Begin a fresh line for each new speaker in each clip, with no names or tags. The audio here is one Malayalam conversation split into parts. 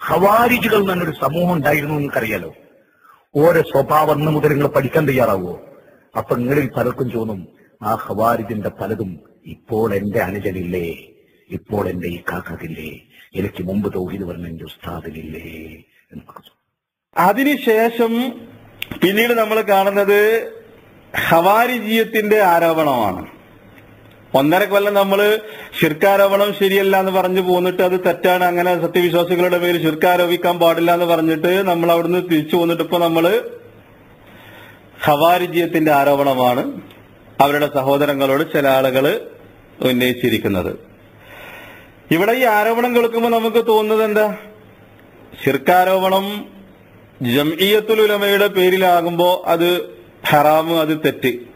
ഹവാരിജുകൾ എന്നൊരു സമൂഹം ഉണ്ടായിരുന്നു നിങ്ങൾക്കറിയാലോ ഓരോ സ്വഭാവം മുതൽ നിങ്ങൾ പഠിക്കാൻ തയ്യാറാവോ? അപ്പൊ നിങ്ങളിൽ പലർക്കും തോന്നും ആ ഹവാരിജിന്റെ പലതും ഇപ്പോൾ എന്റെ അനുജനില്ലേ? ഇപ്പോൾ എന്റെ ഈ കാക്കതില്ലേ? എനിക്ക് മുമ്പ് തോഹിത് പറഞ്ഞ എന്റെ ഉസ്താദിനില്ലേ.
അതിനുശേഷം പിന്നീട് നമ്മൾ കാണുന്നത് ഹവാരിജീയത്തിന്റെ ആരോപണമാണ്. ഒന്നര കൊല്ലം നമ്മൾ ശിർക്കാരോപണം ശരിയല്ല എന്ന് പറഞ്ഞു പോന്നിട്ട് അത് തെറ്റാണ്. അങ്ങനെ സത്യവിശ്വാസികളുടെ പേര് ശിർക്കാരോപിക്കാൻ പാടില്ല എന്ന് പറഞ്ഞിട്ട് നമ്മൾ അവിടുന്ന് തിരിച്ചു പോന്നിട്ട് ഇപ്പൊ നമ്മൾ ഹവാരിജീയത്തിന്റെ ആരോപണമാണ് അവരുടെ സഹോദരങ്ങളോട് ചില ആളുകൾ ഉന്നയിച്ചിരിക്കുന്നത്. ഇവിടെ ഈ ആരോപണം കേൾക്കുമ്പോൾ നമുക്ക് തോന്നുന്നത് എന്താ? ശിർക്കാരോപണം ജംഇയത്തുൽ ഉലമയുടെ പേരിലാകുമ്പോ അത് ഹറാമ് അത് തെറ്റ്.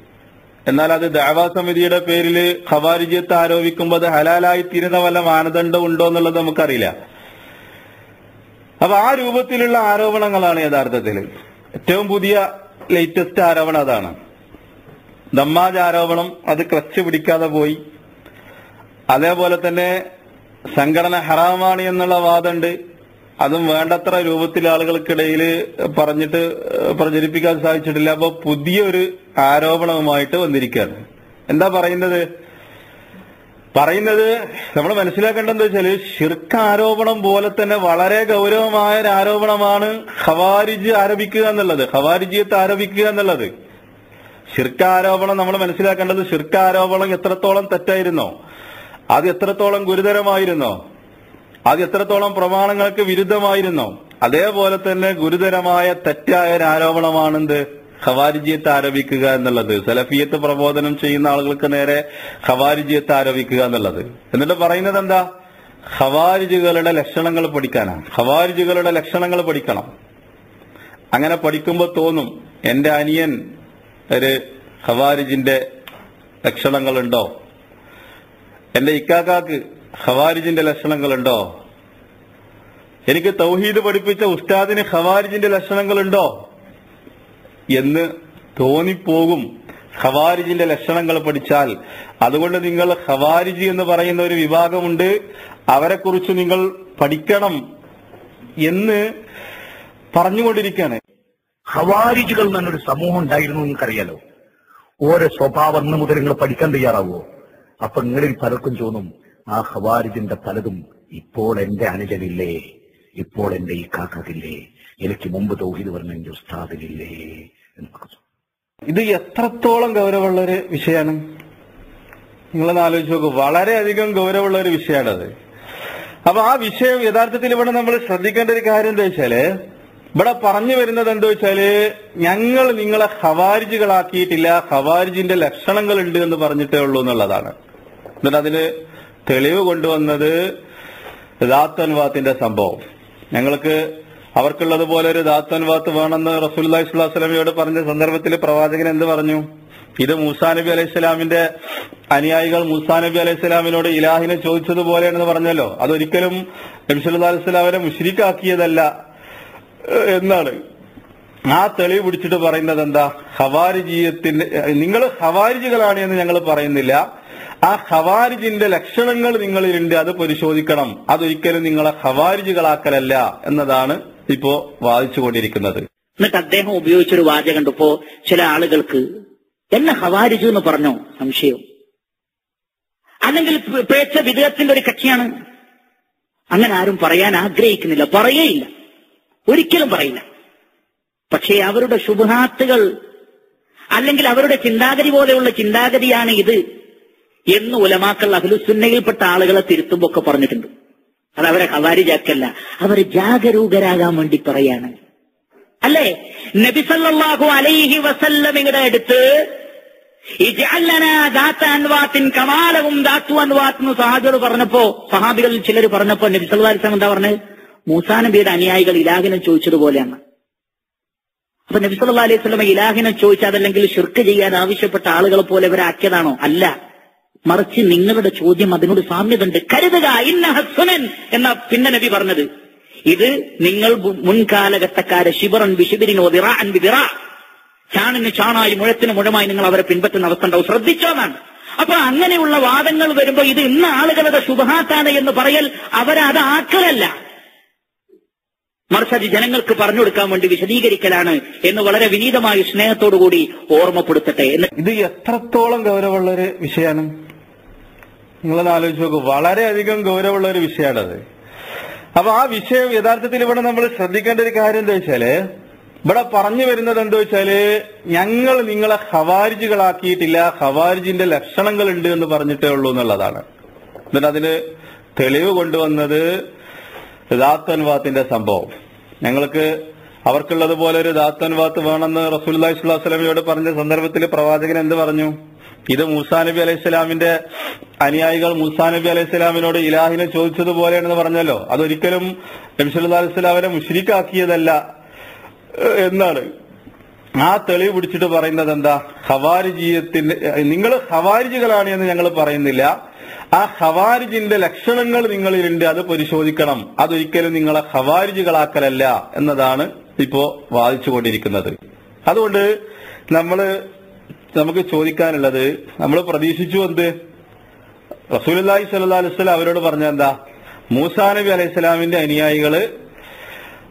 എന്നാൽ അത് ദാവാ സമിതിയുടെ പേരിൽ ഖവാരിജിയത്ത് ആരോപിക്കുമ്പോൾ അത് ഹലാലായി തീരുന്ന വല്ല മാനദണ്ഡം ഉണ്ടോ എന്നുള്ളത് നമുക്കറിയില്ല. അപ്പൊ ആ രൂപത്തിലുള്ള ആരോപണങ്ങളാണ് യഥാർത്ഥത്തിൽ. ഏറ്റവും പുതിയ ലേറ്റസ്റ്റ് ആരോപണം അതാണ്. ദമ്മാജ് ആരോപണം അത് ക്ലച്ച് പിടിക്കാതെ പോയി. അതേപോലെ തന്നെ സംഘടന ഹറാമാണ് എന്നുള്ള വാദമുണ്ട്. അതും വേണ്ടത്ര രൂപത്തിൽ ആളുകൾക്കിടയിൽ പറഞ്ഞിട്ട് പ്രചരിപ്പിക്കാൻ സാധിച്ചിട്ടില്ല. അപ്പൊ പുതിയൊരു ആരോപണവുമായിട്ട് വന്നിരിക്കുകയാണ്. എന്താ പറയുന്നത്? പറയുന്നത് നമ്മൾ മനസ്സിലാക്കേണ്ടത് വെച്ചാൽ ഷിർക്ക് ആരോപണം പോലെ തന്നെ വളരെ ഗൗരവമായ ഒരു ആരോപണമാണ് ഖവാരിജ് ആരോപിക്കുക എന്നുള്ളത്. ഖവാരിജിയത്ത് ആരോപിക്കുക എന്നുള്ളത്. ഷിർക്ക് ആരോപണം നമ്മൾ മനസ്സിലാക്കേണ്ടത് ഷിർക്ക് ആരോപണം എത്രത്തോളം തെറ്റായിരുന്നോ? അത് എത്രത്തോളം ഗുരുതരമായിരുന്നോ? അത് എത്രത്തോളം പ്രമാണങ്ങൾക്ക് വിരുദ്ധമായിരുന്നോ. അതേപോലെ തന്നെ ഗുരുതരമായ തെറ്റായ ഒരു ആരോപണമാണെന്ത്? ഖവാരിജിയത്ത് ആരോപിക്കുക എന്നുള്ളത്. സലഫിയത്ത് പ്രബോധനം ചെയ്യുന്ന ആളുകൾക്ക് നേരെ ഖവാരിജിയത്ത് ആരോപിക്കുക എന്നുള്ളത്. എന്നിട്ട് പറയുന്നത് എന്താ? ഖവാരിജുകളുടെ ലക്ഷണങ്ങൾ പഠിക്കാനാണ്. ഖവാരിജുകളുടെ ലക്ഷണങ്ങൾ പഠിക്കണം. അങ്ങനെ പഠിക്കുമ്പോൾ തോന്നും എന്റെ അനിയൻ ഒരു ഖവാരിജിന്റെ ലക്ഷണങ്ങളുണ്ടോ? എന്റെ ഇക്കാക്കാക്ക് ഖവാരിജിന്റെ ലക്ഷണങ്ങളുണ്ടോ? എനിക്ക് തൗഹീദ് പഠിപ്പിച്ച ഉസ്താദിന് ഖവാരിജിന്റെ ലക്ഷണങ്ങളുണ്ടോ? എന്ന് തോന്നിപ്പോകും ഖവാരിജിന്റെ ലക്ഷണങ്ങൾ പഠിച്ചാൽ. അതുകൊണ്ട് നിങ്ങൾ ഖവാരിജി എന്ന് പറയുന്ന ഒരു വിഭാഗമുണ്ട്. അവരെക്കുറിച്ച് നിങ്ങൾ പഠിക്കണം എന്ന് പറഞ്ഞുകൊണ്ടിരിക്കുകയാണ്.
ഖവാരിജുകൾ എന്നൊരു സമൂഹം ഉണ്ടായിരുന്നു നിങ്ങൾക്കറിയാലോ? ഓരോ സ്വഭാവം മുതൽ നിങ്ങൾ പഠിക്കാൻ തയ്യാറാവോ അപ്പൊ നിങ്ങളിൽ പലർക്കും തോന്നും ആ ഹവാരിജിന്റെ പലതും ഇപ്പോൾ എന്റെ അനുജനില്ലേ ഇപ്പോൾ എന്റെ ഈ കാക്കതില്ലേ എനിക്ക് മുമ്പ് തൗഹീദ് പറഞ്ഞ എന്റെ ഉസ്താദിനില്ലേ എന്നൊക്കെ.
ഇത് എത്രത്തോളം ഗൗരവമുള്ള ഒരു വിഷയമാണ് നിങ്ങളൊന്ന് ആലോചിച്ച് നോക്കൂ വളരെയധികം ഗൗരവമുള്ള ഒരു വിഷയമാണത് അപ്പൊ ആ വിഷയം യഥാർത്ഥത്തിൽ ഇവിടെ നമ്മൾ ശ്രദ്ധിക്കേണ്ട ഒരു കാര്യം എന്താ വെച്ചാൽ ഇവിടെ പറഞ്ഞു വരുന്നത് എന്താ വെച്ചാൽ ഞങ്ങൾ നിങ്ങളെ ഹവാരിജികളാക്കിയിട്ടില്ല ഹവാരിജിന്റെ ലക്ഷണങ്ങൾ ഉണ്ട് എന്ന് പറഞ്ഞിട്ടേ ഉള്ളൂ എന്നുള്ളതാണ്. എന്നിട്ട് അതിന് തെളിവ് കൊണ്ടുവന്നത് ദാത്തൻവാത്തിന്റെ സംഭവം. ഞങ്ങൾക്ക് അവർക്കുള്ളതുപോലെ ഒരു ദാത്തൻവാത്ത് വേണമെന്ന് റസൂല്ലി സ്വലാസ്ലമിയോട് പറഞ്ഞ സന്ദർഭത്തിൽ പ്രവാചകൻ എന്ത് പറഞ്ഞു? ഇത് മൂസാ നബി അലൈഹി സ്വലാമിന്റെ അനുയായികൾ മൂസാ നബി അലൈഹി സ്വലാമിനോട് ഇലാഹിനെ ചോദിച്ചതുപോലെയാണെന്ന് പറഞ്ഞല്ലോ. അതൊരിക്കലും നബി സല്ലല്ലാഹു അലൈഹി സ്വലാമിനെ മുഷ്രിക്കാക്കിയതല്ല എന്നാണ്. ആ തെളിവ് പിടിച്ചിട്ട് പറയുന്നത് എന്താ? ഹവാരിജീയത്തിന്റെ നിങ്ങൾ ഹവാരിജികളാണ് എന്ന് ഞങ്ങൾ പറയുന്നില്ല. ആ ഹവാരിജിന്റെ ലക്ഷണങ്ങൾ നിങ്ങളിലുണ്ട് അത് പരിശോധിക്കണം. അതൊരിക്കലും നിങ്ങളെ ഹവാരിജികളാക്കലല്ല എന്നതാണ് ഇപ്പോ വാദിച്ചുകൊണ്ടിരിക്കുന്നത്.
എന്നിട്ട് അദ്ദേഹം ഉപയോഗിച്ചൊരു വാചകം ഉണ്ടിപ്പോ ചില ആളുകൾക്ക് എന്നെ ഹവാരിജു എന്ന് പറഞ്ഞോ? സംശയം. അല്ലെങ്കിൽ പേച്ച വിദേഹത്തിന്റെ ഒരു കക്ഷിയാണ്. അങ്ങനെ ആരും പറയാൻ ആഗ്രഹിക്കുന്നില്ല. പറയേയില്ല. ഒരിക്കലും പറയില്ല. പക്ഷേ അവരുടെ ശുഭഹാത്തുകൾ അല്ലെങ്കിൽ അവരുടെ ചിന്താഗതി പോലെയുള്ള ചിന്താഗതിയാണ് ഇത്. എന്ന് ഉലമാക്കൾ അഖിലുസുന്നയിൽപ്പെട്ട ആളുകളെ തിരുത്തുമ്പോ ഒക്കെ പറഞ്ഞിട്ടുണ്ട്. അത് അവരെ ഹവാരിജാക്കല്ല അവർ ജാഗരൂകരാകാൻ വേണ്ടി പറയാണ്. അല്ലേ? നബിസല്ലാഹു അലൈഹി വസല്ലമിയുടെ അടുത്ത് കമാലവും ദാത്തു പറഞ്ഞപ്പോ സഹാബികളിൽ ചിലർ പറഞ്ഞപ്പോ നബി സല്ലാസ്ലാം എന്താ പറഞ്ഞത് മൂസാ നബിയുടെ അനുയായികൾ ഇലാഹിനെ ചോദിച്ചതുപോലെയാണ്. അപ്പൊ നബി അലൈഹി സ്വലമ ഇലാഹിനെ ചോദിച്ചാൽ അതല്ലെങ്കിൽ ഷിർക്ക് ചെയ്യാൻ ആവശ്യപ്പെട്ട ആളുകളെ പോലെ ഇവരാക്കിയതാണോ? അല്ല. മറിച്ച് നിങ്ങളുടെ ചോദ്യം അതിനോട് സാമ്യതണ്ട് കരുതുക ഇന്ന ഹസ്വനൻ എന്ന പിന്നെ നബി പറഞ്ഞത്. ഇത് നിങ്ങൾ മുൻകാലഘട്ടക്കാരെ ശിബറൻ വിറ ദിറാൻ വിറ ചാണിന് ചാണായി മുഴത്തിന് മുഴമായി നിങ്ങൾ അവരെ പിൻപറ്റുന്ന അവസ്ഥ ഉണ്ടാവും ശ്രദ്ധിച്ചോന്നാണ് അപ്പൊ അങ്ങനെയുള്ള വാദങ്ങൾ വരുമ്പോ ഇത് ഇന്ന ആളുകളുടെ ശുഭഹാത്താണ് എന്ന് പറയൽ അവരത് ആക്കലല്ല മറിച്ച് അത് ജനങ്ങൾക്ക് പറഞ്ഞു കൊടുക്കാൻ വേണ്ടി വിശദീകരിക്കലാണ് എന്ന് വളരെ വിനീതമായി സ്നേഹത്തോടുകൂടി ഓർമ്മപ്പെടുത്തട്ടെ. എന്ന്
ഇത് എത്രത്തോളം ഗൗരവമുള്ള ഒരു വിഷയമാണ് നിങ്ങളത് ആലോചിച്ച് നോക്കൂ. വളരെയധികം ഗൗരവമുള്ള ഒരു വിഷയമാണത് അപ്പൊ ആ വിഷയം യഥാർത്ഥത്തിൽ ഇവിടെ നമ്മൾ ശ്രദ്ധിക്കേണ്ട ഒരു കാര്യം എന്താ വെച്ചാൽ ഇവിടെ പറഞ്ഞു വരുന്നത് എന്താ വെച്ചാൽ ഞങ്ങൾ നിങ്ങളെ ഹവാരിജികളാക്കിയിട്ടില്ല ഹവാരിജിന്റെ ലക്ഷണങ്ങൾ ഉണ്ട് എന്ന് പറഞ്ഞിട്ടേ ഉള്ളൂ എന്നുള്ളതാണ്. എന്നിട്ട് അതിന് തെളിവ് കൊണ്ടുവന്നത് ദാത്തൻവാത്തിന്റെ സംഭവം. ഞങ്ങൾക്ക് അവർക്കുള്ളതുപോലെ ഒരു ദാത്തൻവാത്ത് വേണമെന്ന് റസൂല്ലി സ്വലാസ്ലമിയോട് പറഞ്ഞ സന്ദർഭത്തിൽ പ്രവാചകൻ എന്ത് പറഞ്ഞു? ഇത് മൂസാ നബി അലൈഹി സ്വലാമിന്റെ അനുയായികൾ മൂസാ നബി അലൈഹി സ്വലാമിനോട് ഇലാഹിനെ ചോദിച്ചതുപോലെയാണെന്ന് പറഞ്ഞല്ലോ. അതൊരിക്കലും നബിസ്വല്ലാ അലൈഹി സ്വലാമിനെ മുഷ്രിക്കാക്കിയതല്ല എന്നാണ്. ആ തെളിവ് പിടിച്ചിട്ട് പറയുന്നത് എന്താ? ഹവാരിജീയത്തിന്റെ നിങ്ങൾ ഹവാരിജികളാണ് എന്ന് ഞങ്ങൾ പറയുന്നില്ല. ആ ഹവാരിജിന്റെ ലക്ഷണങ്ങൾ നിങ്ങളിലുണ്ട് അത് പരിശോധിക്കണം. അതൊരിക്കലും നിങ്ങളെ ഹവാരിജികളാക്കലല്ല എന്നതാണ് ഇപ്പോ വാദിച്ചുകൊണ്ടിരിക്കുന്നത്. അതുകൊണ്ട് നമ്മൾ നമുക്ക് ചോദിക്കാനുള്ളത് നമ്മൾ പ്രതീക്ഷിച്ചു എന്ത്? റസൂലി സല്ലാ അലുസ്ലാം അവരോട് പറഞ്ഞ എന്താ? മൂസാ നബി അലൈഹി സ്വലാമിന്റെ അനുയായികൾ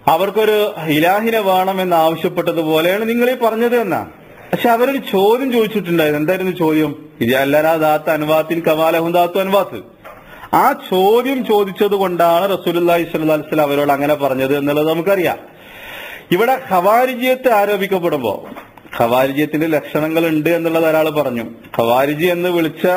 അവർക്കൊരു ഇലാഹിനെ വേണമെന്ന് ആവശ്യപ്പെട്ടതുപോലെയാണ് നിങ്ങൾ ഈ പറഞ്ഞത് എന്നാ. പക്ഷെ അവരൊരു ചോദ്യം ചോദിച്ചിട്ടുണ്ടായിരുന്നു. എന്തായിരുന്നു ചോദ്യം? അല്ലാ ദാത്ത അൻവാത്തിൻ കമാലഹും ദാത്തു അൻവാത്ത്. ആ ചോദ്യം ചോദിച്ചത് കൊണ്ടാണ് റസൂലി സ്വലാസ്ലം അവരോട് അങ്ങനെ പറഞ്ഞത് എന്നുള്ളത് നമുക്കറിയാം. ഇവിടെ ഖവാരിജിയത്തെ ആരോപിക്കപ്പെടുമ്പോ ഖവാരിജിയത്തിന്റെ ലക്ഷണങ്ങൾ ഉണ്ട് എന്നുള്ളത് ഒരാൾ പറഞ്ഞു. ഖവാരിജി എന്ന് വിളിച്ച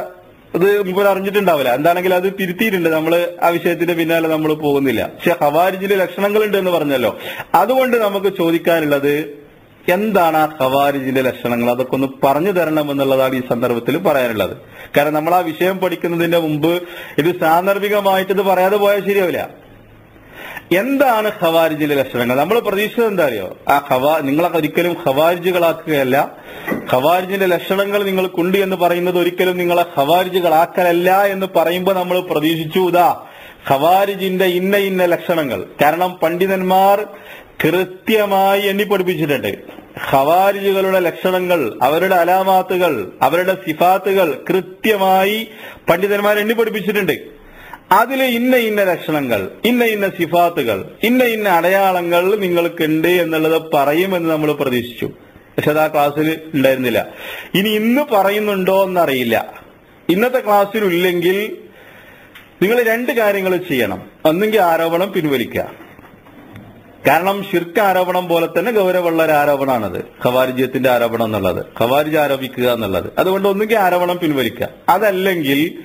ഇത് മുമ്പ് അറിഞ്ഞിട്ടുണ്ടാവില്ല. എന്താണെങ്കിൽ അത് തിരുത്തിയിട്ടുണ്ട്. നമ്മൾ ആ വിഷയത്തിന്റെ പിന്നാലെ നമ്മൾ പോകുന്നില്ല. പക്ഷെ ഖവാരിജിന്റെ ലക്ഷണങ്ങൾ ഉണ്ട് എന്ന് പറഞ്ഞല്ലോ. അതുകൊണ്ട് നമുക്ക് ചോദിക്കാനുള്ളത് എന്താണ് ആ ഖവാരിജിന്റെ ലക്ഷണങ്ങൾ? അതൊക്കെ ഒന്ന് പറഞ്ഞു തരണം എന്നുള്ളതാണ് ഈ സന്ദർഭത്തിൽ പറയാനുള്ളത്. കാരണം നമ്മൾ ആ വിഷയം പഠിക്കുന്നതിന്റെ മുമ്പ് ഇത് സാന്ദർഭികമായിട്ട് ഇത് പറയാതെ പോയാൽ ശരിയാവില്ല. എന്താണ് ഖവാരിജിന്റെ ലക്ഷണങ്ങൾ? നമ്മൾ പ്രതീക്ഷിച്ചത് എന്താ അറിയോ? ആ ഖവാ നിങ്ങളൊക്കെ ഒരിക്കലും ഖവാരിജുകളാക്കുകയല്ല. ഖവാരിജിന്റെ ലക്ഷണങ്ങൾ നിങ്ങൾക്കുണ്ട് എന്ന് പറയുന്നത് ഒരിക്കലും നിങ്ങളെ ഖവാരിജുകളാക്കലല്ല എന്ന് പറയുമ്പോൾ നമ്മൾ പ്രതീക്ഷിച്ചു. ഇതാ ഖവാരിജിന്റെ ഇന്ന ഇന്ന ലക്ഷണങ്ങൾ. കാരണം പണ്ഡിതന്മാർ കൃത്യമായി എണ്ണി പഠിപ്പിച്ചിട്ടുണ്ട്. ഖവാരിജുകളുടെ ലക്ഷണങ്ങൾ അവരുടെ അലാമാത്തുകൾ അവരുടെ സിഫാത്തുകൾ കൃത്യമായി പണ്ഡിതന്മാർ എണ്ണി പഠിപ്പിച്ചിട്ടുണ്ട്. അതിൽ ഇന്ന ഇന്ന ലക്ഷണങ്ങൾ ഇന്ന ഇന്ന സിഫാത്തുകൾ ഇന്ന ഇന്ന അടയാളങ്ങൾ നിങ്ങൾക്കുണ്ട് എന്നുള്ളത് പറയുമെന്ന് നമ്മൾ പ്രതീക്ഷിച്ചു. പക്ഷെ അത് ആ ക്ലാസ്സിൽ ഉണ്ടായിരുന്നില്ല. ഇനി ഇന്ന് പറയുന്നുണ്ടോ എന്നറിയില്ല. ഇന്നത്തെ ക്ലാസ്സിൽ ഇല്ലെങ്കിൽ നിങ്ങൾ രണ്ട് കാര്യങ്ങൾ ചെയ്യണം. ഒന്നെങ്കിൽ ആരോപണം പിൻവലിക്കുക. കാരണം ഷിർക്ക് ആരോപണം പോലെ തന്നെ ഗൗരവമുള്ള ഒരു ആരോപണമാണത്. ഖവാരിജ്യത്തിന്റെ ആരോപണം എന്നുള്ളത്. ഖവാരിജ് ആരോപിക്കുക എന്നുള്ളത്. അതുകൊണ്ട് ഒന്നുകിൽ ആരോപണം പിൻവലിക്കുക. അതല്ലെങ്കിൽ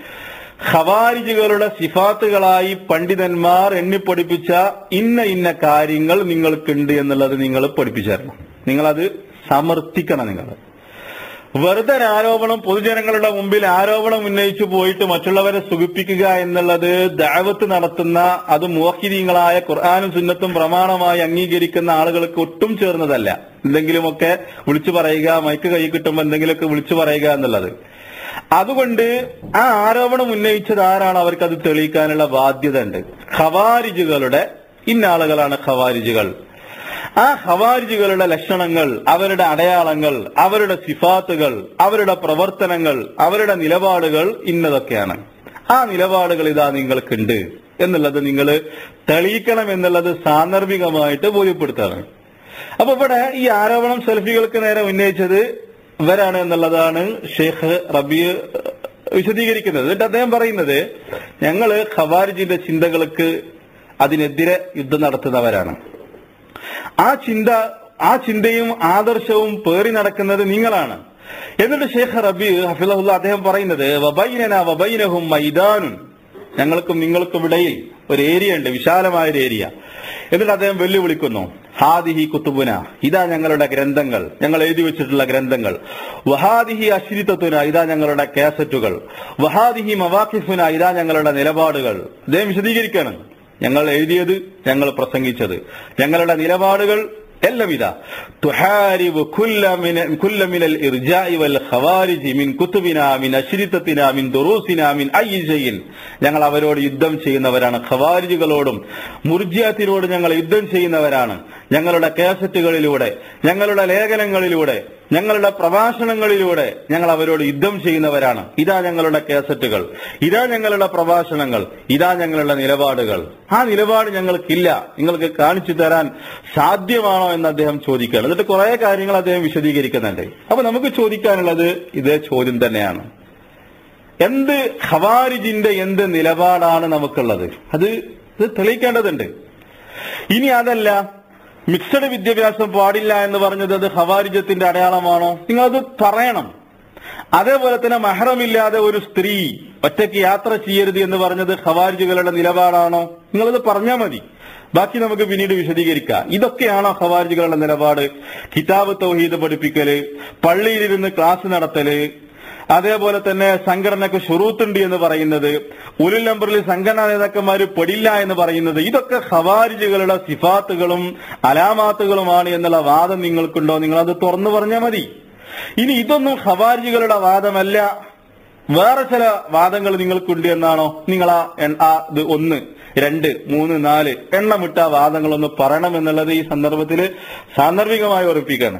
ഖവാരിജുകളുടെ സിഫാത്തുകളായി പണ്ഡിതന്മാർ എണ്ണിപ്പഠിപ്പിച്ച ഇന്ന ഇന്ന കാര്യങ്ങൾ നിങ്ങൾക്കുണ്ട് എന്നുള്ളത് നിങ്ങൾ പഠിപ്പിച്ചു തരണം. നിങ്ങളത് സമർത്ഥിക്കണം നിങ്ങൾ. വെറുതെ ആരോപണം പൊതുജനങ്ങളുടെ മുമ്പിൽ ആരോപണം ഉന്നയിച്ചു പോയിട്ട് മറ്റുള്ളവരെ സുഖിപ്പിക്കുക എന്നുള്ളത് ദാവത്ത് നടത്തുന്ന അത് മോഹിതീങ്ങളായ ഖുർആാനും സുന്നത്തും പ്രമാണമായി അംഗീകരിക്കുന്ന ആളുകൾക്ക് ഒട്ടും ചേർന്നതല്ല. എന്തെങ്കിലുമൊക്കെ വിളിച്ചു പറയുക മൈക്ക് കൈ കിട്ടുമ്പോൾ എന്തെങ്കിലുമൊക്കെ വിളിച്ചു പറയുക എന്നുള്ളത്. അതുകൊണ്ട് ആ ആരോപണം ഉന്നയിച്ചത് ആരാണ് അവർക്ക് അത് തെളിയിക്കാനുള്ള ബാധ്യത ഉണ്ട് ഖവാരിജുകളുടെ ഇന്ന ആളുകളാണ് ഖവാരിജുകൾ. ആ ഹവാരിജികളുടെ ലക്ഷണങ്ങൾ അവരുടെ അടയാളങ്ങൾ അവരുടെ സിഫാത്തുകൾ അവരുടെ പ്രവർത്തനങ്ങൾ അവരുടെ നിലപാടുകൾ ഇന്നതൊക്കെയാണ്. ആ നിലപാടുകൾ ഇതാ നിങ്ങൾക്കുണ്ട് എന്നുള്ളത് നിങ്ങൾ തെളിയിക്കണം എന്നുള്ളത് സാന്ദർഭികമായിട്ട് ബോധ്യപ്പെടുത്താണ്. അപ്പൊ ഇവിടെ ഈ ആരോപണം സെൽഫികൾക്ക് നേരെ ഉന്നയിച്ചത് ഇവരാണ് എന്നുള്ളതാണ് ഷെയ്ഖ് റബി വിശദീകരിക്കുന്നത്. എന്നിട്ട് അദ്ദേഹം പറയുന്നത് ഞങ്ങൾ ഖവാരിജിന്റെ ചിന്തകൾക്ക് അതിനെതിരെ യുദ്ധം നടത്തുന്നവരാണ്. ആ ചിന്ത ആ ചിന്തയും ആദർശവും പേറി നടക്കുന്നത് നിങ്ങളാണ്. എന്നിട്ട് ഷേഖ് റബി ഹഫിലഹുല്ല അദ്ദേഹം പറയുന്നത് വബൈനന ഞങ്ങൾക്കും നിങ്ങൾക്കും ഇടയിൽ ഒരു ഏരിയ ഉണ്ട് വിശാലമായ ഒരു ഏരിയ. എന്നിട്ട് അദ്ദേഹം വെല്ലുവിളിക്കുന്നു ഹാദിഹി കുത്തുബുന. ഇതാ ഞങ്ങളുടെ ഗ്രന്ഥങ്ങൾ. ഞങ്ങൾ എഴുതി വെച്ചിട്ടുള്ള ഗ്രന്ഥങ്ങൾ. വഹാദിഹി അശ്രിതത്വന. ഇതാ ഞങ്ങളുടെ കാസറ്റുകൾ. വഹാദിഹി മവാഖിഫുന. ഇതാ ഞങ്ങളുടെ നിലപാടുകൾ. അദ്ദേഹം വിശദീകരിക്കണം ഞങ്ങൾ എഴുതിയത് ഞങ്ങൾ പ്രസംഗിച്ചത്. ഞങ്ങളുടെ നിലപാടുകൾ എല്ലാവിധ. ഇർജാഇ വൽ ഖവാരിജി മിൻ മിൻ മിൻ മിൻ ഞങ്ങൾ അവരോട് യുദ്ധം ചെയ്യുന്നവരാണ് ഖവാരിജുകളോടും മുർജിയത്തിനോട് ഞങ്ങൾ യുദ്ധം ചെയ്യുന്നവരാണ്. ഞങ്ങളുടെ കാസറ്റുകളിലൂടെ ഞങ്ങളുടെ ലേഖനങ്ങളിലൂടെ ഞങ്ങളുടെ പ്രഭാഷണങ്ങളിലൂടെ ഞങ്ങൾ അവരോട് യുദ്ധം ചെയ്യുന്നവരാണ്. ഇതാ ഞങ്ങളുടെ കേസറ്റുകൾ. ഇതാ ഞങ്ങളുടെ പ്രഭാഷണങ്ങൾ. ഇതാ ഞങ്ങളുടെ നിലപാടുകൾ. ആ നിലപാട് ഞങ്ങൾക്കില്ല. നിങ്ങൾക്ക് കാണിച്ചു തരാൻ സാധ്യമാണോ എന്ന് അദ്ദേഹം ചോദിക്കുകയാണ്. എന്നിട്ട് കുറെ കാര്യങ്ങൾ അദ്ദേഹം വിശദീകരിക്കുന്നുണ്ട്. അപ്പൊ നമുക്ക് ചോദിക്കാനുള്ളത് ഇതേ ചോദ്യം തന്നെയാണ്. എന്ത് ഖവാരിജിന്റെ എന്ത് നിലപാടാണ് നമുക്കുള്ളത്? അത് ഇത് തെളിയിക്കേണ്ടതുണ്ട്. ഇനി അതല്ല മിക്സഡ് വിദ്യാഭ്യാസം പാടില്ല എന്ന് പറഞ്ഞത് അത് ഹവാരിജത്തിന്റെ അടയാളമാണോ? നിങ്ങൾ അത് പറയണം. അതേപോലെ തന്നെ മഹറമില്ലാതെ ഒരു സ്ത്രീ ഒറ്റയ്ക്ക് യാത്ര ചെയ്യരുത് എന്ന് പറഞ്ഞത് ഹവാരിജുകളുടെ നിലപാടാണോ? നിങ്ങളത് പറഞ്ഞാൽ മതി. ബാക്കി നമുക്ക് പിന്നീട് വിശദീകരിക്കാം. ഇതൊക്കെയാണോ ഹവാരിജുകളുടെ നിലപാട്? കിതാബ് തൗഹീദ് പഠിപ്പിക്കൽ പള്ളിയിലിരുന്ന് ക്ലാസ് നടത്തൽ അതേപോലെ തന്നെ സംഘടനക്ക് ഷുറൂത്തുണ്ട് എന്ന് പറയുന്നത് ഒരു നമ്പറിൽ സംഘടനാ നേതാക്കന്മാർ പെടില്ല എന്ന് പറയുന്നത് ഇതൊക്കെ ഖവാരിജുകളുടെ സിഫാത്തുകളും അലാമാത്തുകളുമാണ് എന്നുള്ള വാദം നിങ്ങൾക്കുണ്ടോ? നിങ്ങൾ അത് തുറന്നു പറഞ്ഞാൽ മതി. ഇനി ഇതൊന്നും ഖവാരിജുകളുടെ വാദമല്ല. വേറെ ചില വാദങ്ങൾ നിങ്ങൾക്കുണ്ട് എന്നാണോ? നിങ്ങൾ ആ ഇത് ഒന്ന് രണ്ട് മൂന്ന് നാല് എണ്ണമിട്ട വാദങ്ങളൊന്ന് പറയണം എന്നുള്ളത് ഈ സന്ദർഭത്തിൽ സാന്ദർഭികമായി ഉറപ്പിക്കുകയാണ്